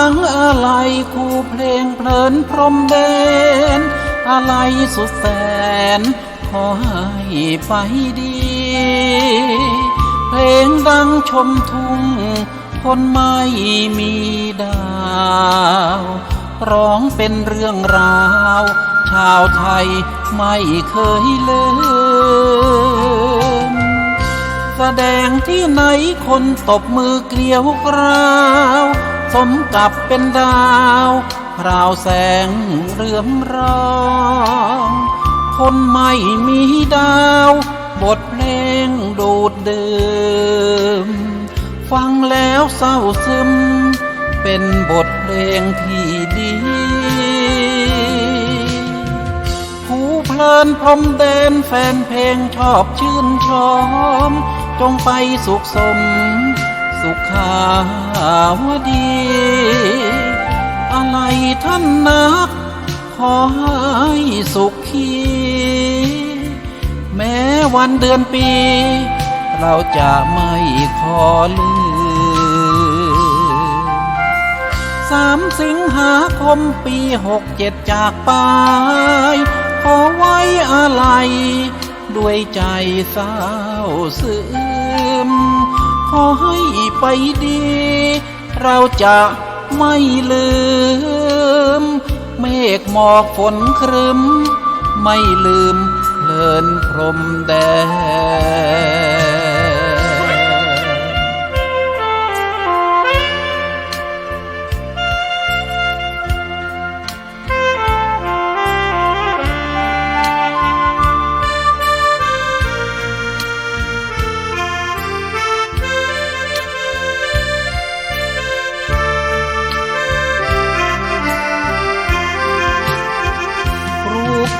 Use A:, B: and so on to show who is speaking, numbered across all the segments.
A: อะไรคู่เพลงเพลินพรมแดนอะไรสุดแสน ขอให้ไปดี เพลงดังชมทุ่ง คนไม่มีดาว ร้องเป็นเรื่องราว ชาวไทยไม่เคยลืมแสดงที่ไหนคนตบมือเกลียวกราว มกับเป็นดาวพราวแสงเรืองรองคนไม่มีดาว บทเพลงดูดดื่ม ฟังแล้วเศร้าซึม เป็นบทเพลงที่ดี ผู้เพลินพรมแดนแฟนเพลงชอบชื่นชม จงไปสุขสม สุขาวดี อะไรท่านนัก ขอให้สุขีแม้วันเดือนปี เราจะไม่ขอลืมสามสิงหาคมปีหกเจ็ดจากไป ขอไว้อะไร ด้วยใจเศร้าซึมขอใไปดี เราจะไม่ลืม เมฆหมอกฝนครึมไม่ลืมเพลินพรมแดน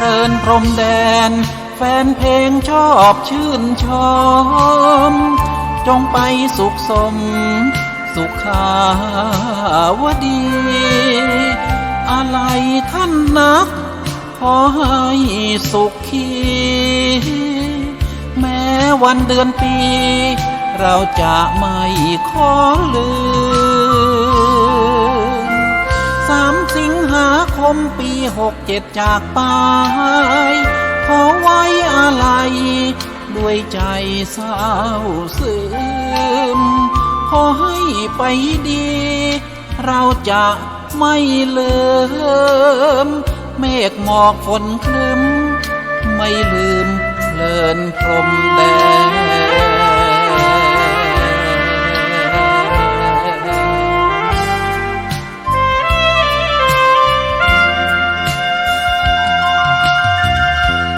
A: เพลินพรมแดน แฟนเพลงชอบชื่นชม จงไปสุขสม สุขาวดี อะไรท่านนัก ขอให้สุขขีแม้วันเดือนปี เราจะไม่ขอลืม มปีหกเจ็ดจากไป ขอไว้อะไร ด้วยใจเศร้าซึม ขอให้ไปดี เราจะไม่ลืม เมฆหมอกฝนคลึมไม่ลืมเพลินพรมแดน